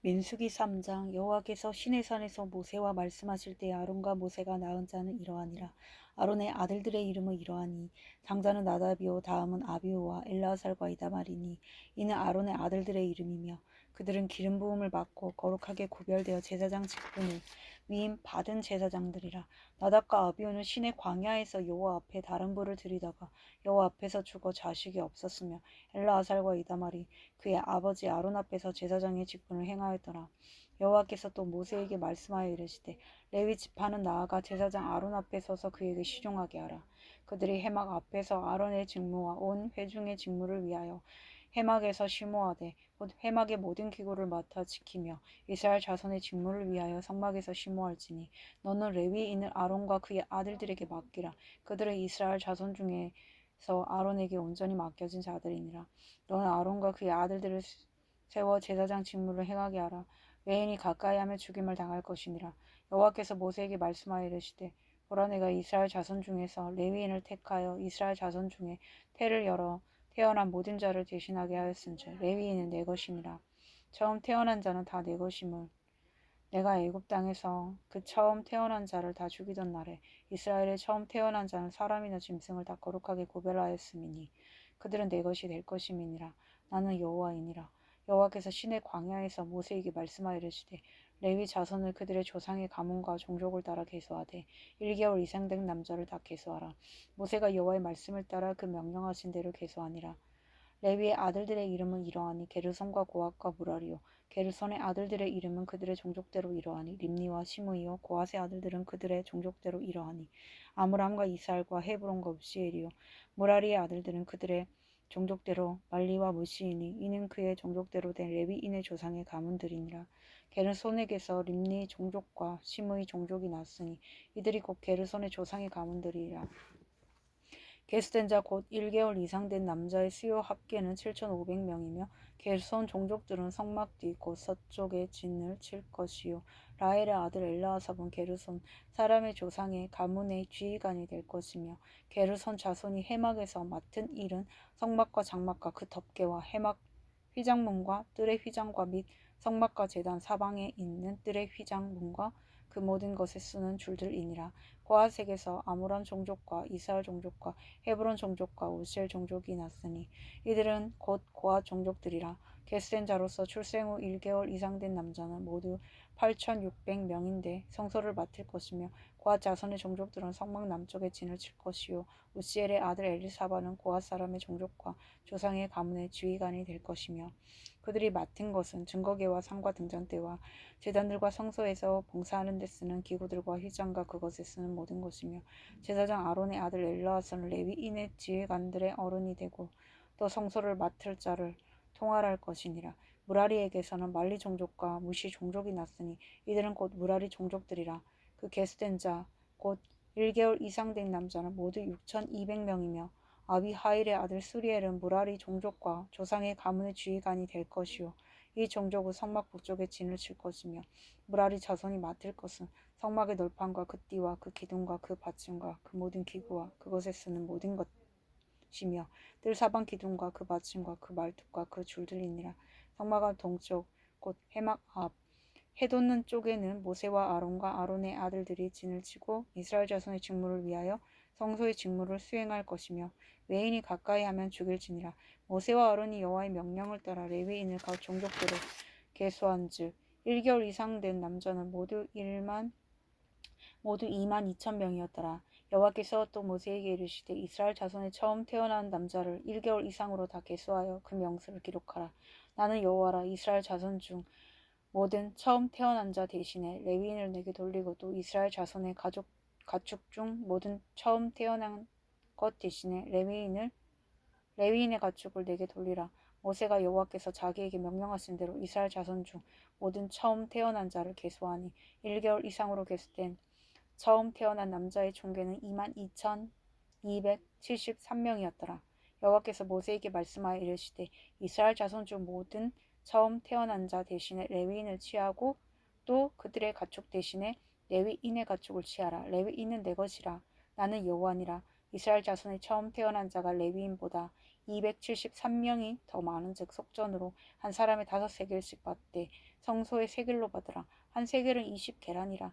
민수기 3장 여호와께서 시내산에서 모세와 말씀하실 때 아론과 모세가 낳은 자는 이러하니라. 아론의 아들들의 이름은 이러하니 장자는 나답이요 다음은 아비오와 엘라살과 이다말이니 이는 아론의 아들들의 이름이며 그들은 기름 부음을 받고 거룩하게 구별되어 제사장 직분을 위임 받은 제사장들이라 나답과 아비오는 신의 광야에서 여호와 앞에 다른 불을 들이다가 여호와 앞에서 죽어 자식이 없었으며 엘라아살과 이다말이 그의 아버지 아론 앞에서 제사장의 직분을 행하였더라. 여호와께서 또 모세에게 말씀하여 이르시되 레위 지파는 나아가 제사장 아론 앞에 서서 그에게 시종하게 하라. 그들이 해막 앞에서 아론의 직무와 온 회중의 직무를 위하여 해막에서 심호하되 곧 해막의 모든 기구를 맡아 지키며 이스라엘 자손의 직무를 위하여 성막에서 심호할지니 너는 레위인을 아론과 그의 아들들에게 맡기라. 그들은 이스라엘 자손 중에서 아론에게 온전히 맡겨진 자들이니라. 너는 아론과 그의 아들들을 세워 제사장 직무를 행하게 하라. 외인이 가까이 하면 죽임을 당할 것이니라. 여호와께서 모세에게 말씀하여 이르시되 보라 내가 이스라엘 자손 중에서 레위인을 택하여 이스라엘 자손 중에 태를 열어 태어난 모든 자를 대신하게 하였은즉 레위인은 내 것이니라. 처음 태어난 자는 다 내 것임을 내가 애굽 땅에서 그 처음 태어난 자를 다 죽이던 날에 이스라엘의 처음 태어난 자는 사람이나 짐승을 다 거룩하게 구별하였음이니 그들은 내 것이 될 것임이니라. 나는 여호와이니라. 여호와께서 신의 광야에서 모세에게 말씀하여 이르시되 레위 자손을 그들의 조상의 가문과 종족을 따라 계수하되 1개월 이상 된 남자를 다 계수하라. 모세가 여호와의 말씀을 따라 그 명령하신 대로 계수하니라. 레위의 아들들의 이름은 이러하니 게르손과 고앗과 무라리요. 게르손의 아들들의 이름은 그들의 종족대로 이러하니 림니와 시므이요. 고앗의 아들들은 그들의 종족대로 이러하니 아므람과 이스알과 헤브론과 우시엘이요. 무라리의 아들들은 그들의 종족대로 말리와 무시이니 이는 그의 종족대로 된 레위인의 조상의 가문들이니라. 게르손에게서 림니 종족과 시므의 종족이 났으니 이들이 곧 게르손의 조상의 가문들이라. 게스된 자 곧 1개월 이상 된 남자의 수요 합계는 7,500명이며 게르손 종족들은 성막 뒤 곧 서쪽에 진을 칠 것이요 라헬의 아들 엘라아삽은 게르손 사람의 조상의 가문의 지휘관이 될 것이며 게르손 자손이 해막에서 맡은 일은 성막과 장막과 그 덮개와 해막 휘장문과 뜰의 휘장과 및 성막과 제단 사방에 있는 뜰의 휘장문과 그 모든 것에 쓰는 줄들이니라. 고아색에서 아무람 종족과 이스라엘 종족과 헤브론 종족과 우셀 종족이 났으니 이들은 곧 고아 종족들이라. 게스된 자로서 출생 후 1개월 이상 된 남자는 모두 8,600명인데 성소를 맡을 것이며 고아 자손의 종족들은 성막 남쪽에 진을 칠 것이요 우시엘의 아들 엘리사바는 고아 사람의 종족과 조상의 가문의 지휘관이 될 것이며 그들이 맡은 것은 증거계와 상과 등잔대와 제단들과 성소에서 봉사하는 데 쓰는 기구들과 휘장과 그것에 쓰는 모든 것이며 제사장 아론의 아들 엘라아서는 레위인의 지휘관들의 어른이 되고 또 성소를 맡을 자를 통할할 것이니라. 무라리에게서는 말리 종족과 무시 종족이 났으니 이들은 곧 무라리 종족들이라. 그 게스된 자 곧 1개월 이상 된 남자는 모두 6,200명이며 아비하일의 아들 수리엘은 무라리 종족과 조상의 가문의 주의관이 될 것이요 이 종족은 성막 북쪽에 진을 칠 것이며 무라리 자손이 맡을 것은 성막의 널판과 그 띠와 그 기둥과 그 받침과 그 모든 기구와 그것에 쓰는 모든 것이며 뜰 사방 기둥과 그 받침과 그 말뚝과 그 줄들이니라. 성막은 동쪽 곧 해막 앞. 해돋는 쪽에는 모세와 아론과 아론의 아들들이 진을 치고 이스라엘 자손의 직무를 위하여 성소의 직무를 수행할 것이며 외인이 가까이 하면 죽일지니라. 모세와 아론이 여호와의 명령을 따라 레위인을 각 종족대로 계수한즉 1개월 이상 된 남자는 모두 1만 모두 2만 2천 명이었더라. 여호와께서 또 모세에게 이르시되 이스라엘 자손의 처음 태어난 남자를 1개월 이상으로 다 계수하여 그 명수를 기록하라. 나는 여호와라. 이스라엘 자손 중 모든 처음 태어난 자 대신에 레위인을 내게 돌리고 또 이스라엘 자손의 가족 가축 중 모든 처음 태어난 것 대신에 레위인을 레위인의 가축을 내게 돌리라. 모세가 여호와께서 자기에게 명령하신 대로 이스라엘 자손 중 모든 처음 태어난 자를 계수하니 1개월 이상으로 계수된 처음 태어난 남자의 총계는 2만 2,273명이었더라. 여호와께서 모세에게 말씀하여 이르시되 이스라엘 자손 중 모든 처음 태어난 자 대신에 레위인을 취하고 또 그들의 가축 대신에 레위인의 가축을 취하라. 레위인은 내 것이라. 나는 여호와니라. 이스라엘 자손의 처음 태어난 자가 레위인보다 273명이 더 많은즉 속전으로 한 사람의 다섯 세겔씩 받되 성소에 세겔로 받으라 한 세겔은 20계란이라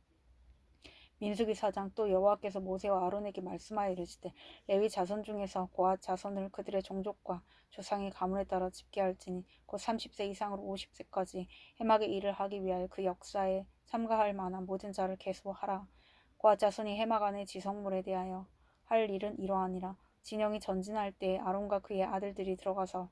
민수기 사장 또 여호와께서 모세와 아론에게 말씀하여 이르시되 레위 자손 중에서 고앗 자손을 그들의 종족과 조상의 가문에 따라 집계할지니 곧 30세 이상으로 50세까지 해막의 일을 하기 위하여 그 역사에 참가할 만한 모든 자를 계수하라. 고앗 자손이 해막 안의 지성물에 대하여 할 일은 이러하니라. 진영이 전진할 때 아론과 그의 아들들이 들어가서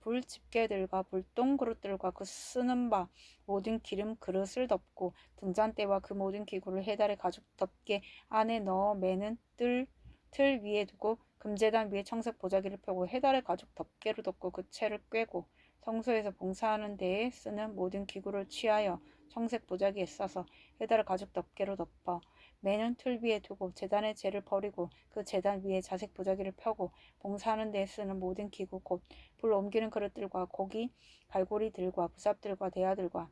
불 집게들과 불똥 그릇들과 그 쓰는 바 모든 기름 그릇을 덮고 등잔대와 그 모든 기구를 해달의 가죽 덮개 안에 넣어 매는 뜰, 틀 위에 두고 금재단 위에 청색 보자기를 펴고 해달의 가죽 덮개로 덮고 그 채를 꿰고 성소에서 봉사하는 데에 쓰는 모든 기구를 취하여 청색 보자기에 싸서 해달의 가죽 덮개로 덮어 매는 틀 위에 두고 재단의 재를 버리고 그 재단 위에 자색 보자기를 펴고 봉사하는 데 쓰는 모든 기구 곧 불 옮기는 그릇들과 고기 갈고리들과 부삽들과 대야들과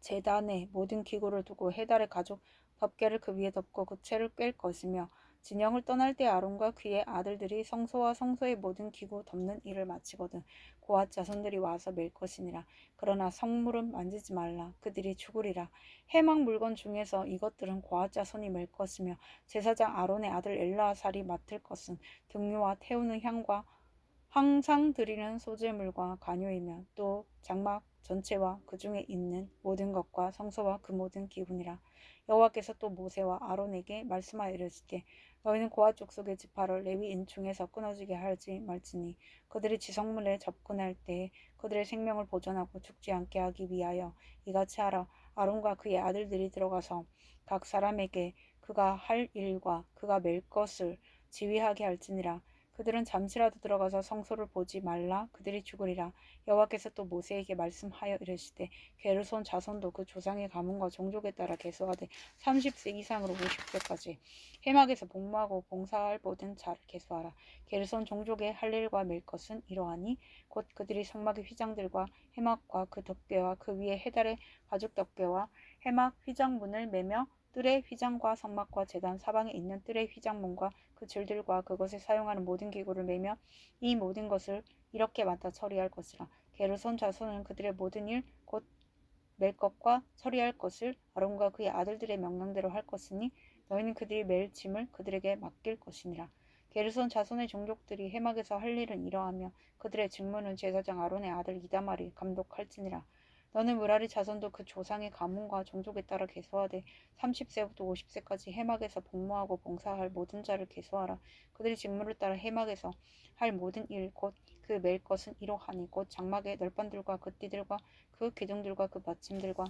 재단에 모든 기구를 두고 해달의 가죽 덮개를 그 위에 덮고 그 채를 꿰 것이며 진영을 떠날 때 아론과 그의 아들들이 성소와 성소의 모든 기구 덮는 일을 마치거든 고앗 자손들이 와서 맬 것이니라. 그러나 성물은 만지지 말라. 그들이 죽으리라. 해막 물건 중에서 이것들은 고앗 자손이 맬 것이며 제사장 아론의 아들 엘라살이 맡을 것은 등유와 태우는 향과 항상 드리는 소재물과 관유이며 또 장막 전체와 그 중에 있는 모든 것과 성소와 그 모든 기분이라. 여호와께서 또 모세와 아론에게 말씀하여 이르시되 너희는 고아 족속의 지파를 레위인 중에서 끊어지게 할지 말지니 그들이 지성문에 접근할 때 그들의 생명을 보존하고 죽지 않게 하기 위하여 이같이 하라. 아론과 그의 아들들이 들어가서 각 사람에게 그가 할 일과 그가 맬 것을 지휘하게 할지니라 그들은 잠시라도 들어가서 성소를 보지 말라. 그들이 죽으리라. 여호와께서 또 모세에게 말씀하여 이르시되 게르손 자손도 그 조상의 가문과 종족에 따라 계수하되 30세 이상으로 50세까지. 해막에서 복무하고 봉사할 모든 자를 계수하라. 게르손 종족의 할 일과 맬 것은 이러하니 곧 그들이 성막의 휘장들과 해막과 그 덮개와 그 위에 해달의 가죽 덮개와 해막 휘장문을 매며 뜰의 휘장과 성막과 재단 사방에 있는 뜰의 휘장문과 그 줄들과 그것에 사용하는 모든 기구를 매며 이 모든 것을 이렇게 맡아 처리할 것이라. 게르손 자손은 그들의 모든 일곧맬 것과 처리할 것을 아론과 그의 아들들의 명령대로 할 것이니 너희는 그들이 맬 짐을 그들에게 맡길 것이니라. 게르손 자손의 종족들이 해막에서 할 일은 이러하며 그들의 직무는 제사장 아론의 아들 이다말이 감독할지니라. 너는 무라리 자손도 그 조상의 가문과 종족에 따라 계수하되 30세부터 50세까지 해막에서 복무하고 봉사할 모든 자를 계수하라. 그들의 직무를 따라 해막에서 할 모든 일 곧그맬 것은 이러하니 곧 장막의 널판들과 그 띠들과 그 기둥들과 그 받침들과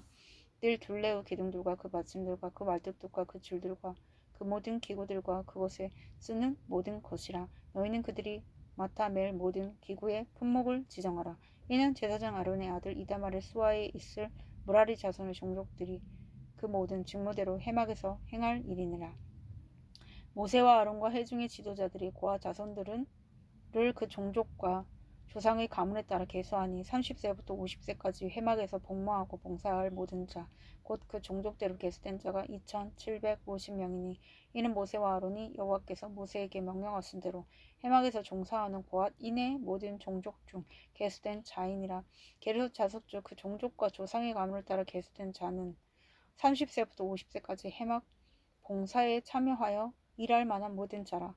뜰 둘레의 기둥들과 그 받침들과 그 말뚝들과 그 줄들과 그 모든 기구들과 그것에 쓰는 모든 것이라 너희는 그들이 맡아 맬 모든 기구의 품목을 지정하라. 이는 제사장 아론의 아들 이다말의 수하에 있을 무라리 자손의 종족들이 그 모든 직무대로 해막에서 행할 일이니라. 모세와 아론과 해중의 지도자들이 고아 자손들은 를 그 종족과 조상의 가문에 따라 계수하니 30세부터 50세까지 해막에서 복무하고 봉사할 모든 자, 곧 그 종족대로 계수된 자가 2,750명이니 이는 모세와 아론이 여호와께서 모세에게 명령하신 대로 해막에서 종사하는 고앗 인의 모든 종족 중 계수된 자인이라. 게르 자속 중그 종족과 조상의 가문을 따라 계수된 자는 30세부터 50세까지 해막 봉사에 참여하여 일할 만한 모든 자라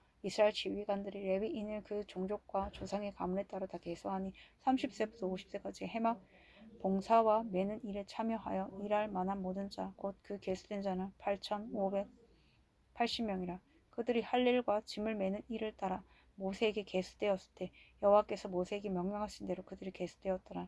이스라엘 지휘관들이 레위인을 그 종족과 조상의 가문에 따라 다 계수하니 30세부터 50세까지 해막 봉사와 매는 일에 참여하여 일할 만한 모든 자 곧 그 계수된 자는 8,580명이라 그들이 할 일과 짐을 매는 일을 따라 모세에게 계수되었을 때 여호와께서 모세에게 명령하신 대로 그들이 계수되었더라.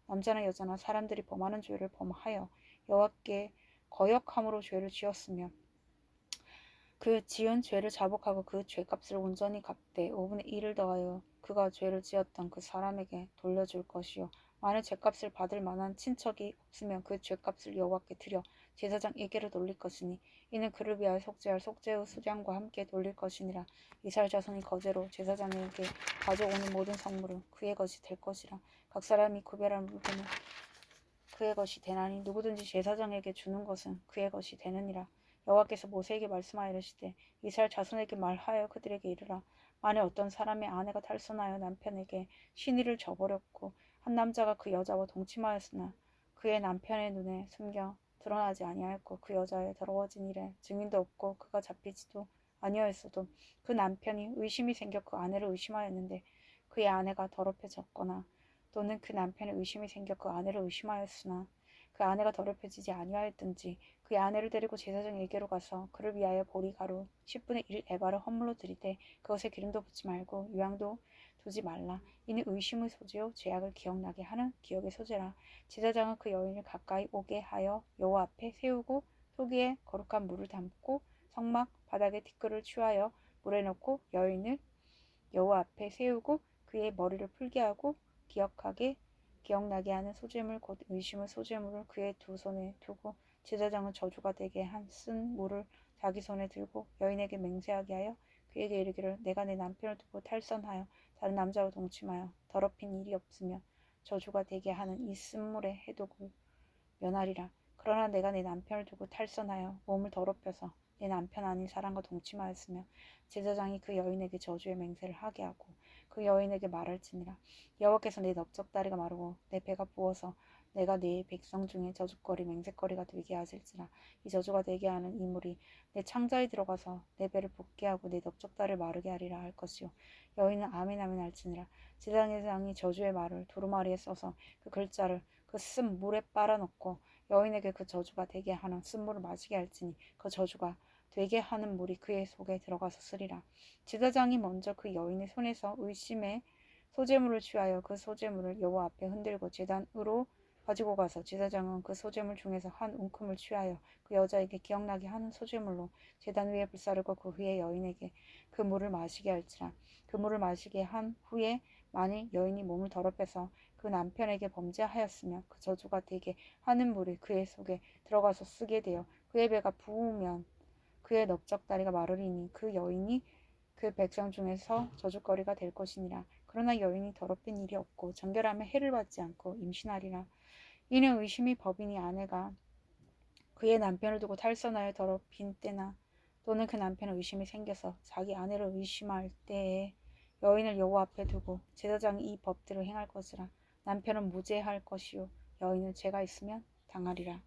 남자나 여자나 사람들이 범하는 죄를 범하여 여호와께 거역함으로 죄를 지었으며 그 지은 죄를 자복하고 그 죄값을 온전히 갚되 5분의 1을 더하여 그가 죄를 지었던 그 사람에게 돌려줄 것이요. 만일 죄값을 받을 만한 친척이 없으면 그 죄값을 여호와께 드려 제사장에게로 돌릴 것이니 이는 그를 위하여 속죄할 속죄의 수장과 함께 돌릴 것이니라. 이스라엘 자손이 거제로 제사장에게 가져오는 모든 성물은 그의 것이 될 것이라. 각 사람이 구별한 물건은 그의 것이 되나니 누구든지 제사장에게 주는 것은 그의 것이 되느니라. 여호와께서 모세에게 말씀하여 이르시되 이스라엘 자손에게 말하여 그들에게 이르라. 만일 어떤 사람의 아내가 탈선하여 남편에게 신의를 저버렸고 한 남자가 그 여자와 동침하였으나 그의 남편의 눈에 숨겨 드러나지 아니하였고 그 여자의 더러워진 일에 증인도 없고 그가 잡히지도 아니하였어도 그 남편이 의심이 생겨 그 아내를 의심하였는데 그의 아내가 더럽혀졌거나 또는 그 남편의 의심이 생겨 그 아내를 의심하였으나 그 아내가 더럽혀지지 아니하였든지 그의 아내를 데리고 제사장에게로 가서 그를 위하여 보리가루 10분의 1 에바를 헌물로 드리되 그것에 기름도 붓지 말고 유향도 두지 말라. 이는 의심의 소재요 죄악을 기억나게 하는 기억의 소재라. 제사장은 그 여인을 가까이 오게 하여 여호와 앞에 세우고 속이에 거룩한 물을 담고 성막 바닥에 티끌을 취하여 물에 넣고 여인을 여호와 앞에 세우고 그의 머리를 풀게 하고 기억하게 기억나게 하는 소재물 곧 의심의 소재물을 그의 두 손에 두고 제사장은 저주가 되게 한 쓴 물을 자기 손에 들고 여인에게 맹세하게 하여 그에게 이르기를 내가 내 남편을 두고 탈선하여 다른 남자와 동침하여 더럽힌 일이 없으며 저주가 되게 하는 이 쓴물에 해독을 면하리라. 그러나 내가 내 남편을 두고 탈선하여 몸을 더럽혀서 내 남편 아닌 사람과 동침하였으며 제사장이 그 여인에게 저주의 맹세를 하게 하고 그 여인에게 말할지니라 여호와께서 내 넓적 다리가 마르고 내 배가 부어서 내가 내 백성 중에 저주거리 맹세거리가 되게 하실지라 이 저주가 되게 하는 이물이 내 창자에 들어가서 내 배를 붓게 하고 내 넓적다리를 마르게 하리라 할 것이요 여인은 아멘 아멘 할지니라 제사장이 저주의 말을 두루마리에 써서 그 글자를 그 쓴 물에 빨아넣고 여인에게 그 저주가 되게 하는 쓴물을 마시게 할지니 그 저주가 되게 하는 물이 그의 속에 들어가서 쓰리라. 제사장이 먼저 그 여인의 손에서 의심의 소재물을 취하여 그 소재물을 여호와 앞에 흔들고 제단으로 가지고 가서 제사장은 그 소재물 중에서 한 움큼을 취하여 그 여자에게 기억나게 하는 소재물로 제단 위에 불사르고 그 후에 여인에게 그 물을 마시게 할지라 그 물을 마시게 한 후에 만일 여인이 몸을 더럽혀서 그 남편에게 범죄하였으며 그 저주가 되게 하는 물이 그의 속에 들어가서 쓰게 되어 그의 배가 부으면 그의 넓적다리가 마르리니 그 여인이 그 백성 중에서 저주거리가 될 것이니라. 그러나 여인이 더럽힌 일이 없고 정결함에 해를 받지 않고 임신하리라. 이는 의심이 법이니 아내가 그의 남편을 두고 탈선하여 더럽힌 때나 또는 그 남편의 의심이 생겨서 자기 아내를 의심할 때에 여인을 여호와 앞에 두고 제사장이 이 법대로 행할 것이라 남편은 무죄할 것이요 여인은 죄가 있으면 당하리라.